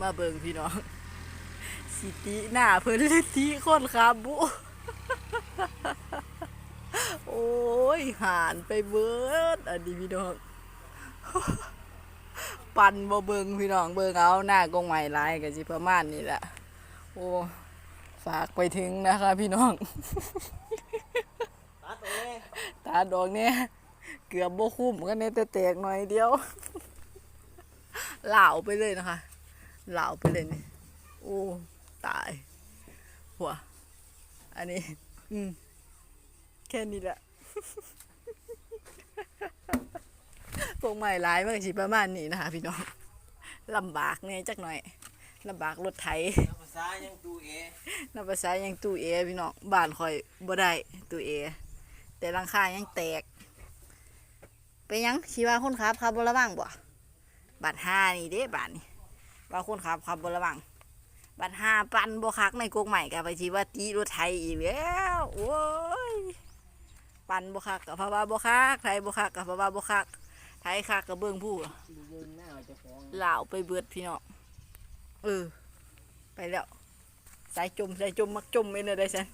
มาเบิงพี่น้อง สิติหน้าเพิ่นเลยติคนครับบุ โอ้ยหานไปเบิดอันนี้พี่น้อง ปั่นบ่เบิงพี่น้องเบิงเอาหน้ากงใหม่ลายก็สิประมาณนี้แหละ โอ้ฝากไปถึงนะคะพี่น้องตัดออกเลยตาดอกเนี่ยเกือบบ่คุ้มกันเนี่ยแต่แตกหน่อยเดียวเหล่าไปเลยนะคะ เหล่าไปเลยนี่โอ้ตาย หัว อันนี้ อืม แค่นี้แหละพวกใหม่ร้ายมากสิประมาณนี้นะคะพี่น้องลำบากเนี่ยจักหน่อยลำบากรถไถน้ำภาษายังดูเอนับภาษายังตู้เอพี่น้องบ้านคอยบ่ได้ตู้เอ แต่หลังคายังแตก ไปยังชีว่าคนขับขับบ่ระวังบ่บัตรห้านี่เด้บาทนี่ ว่าคนขับขับบระวัง บัตรห้าปันบ่คักในกกใหม่กับไปชีว่าตีรถไทยอีกแล้วโอ้ยปันบ่คักกับพระว่าบ่คักไทยบ่คักกับพระว่าบ่คักไทยคักกับเบิ่งผู้เบิ่งหน้าเจ้าของลาไปเบิดพี่น้องเออไปแล้วสายจมสายจมมักจมไม่เนอะได้ฉัน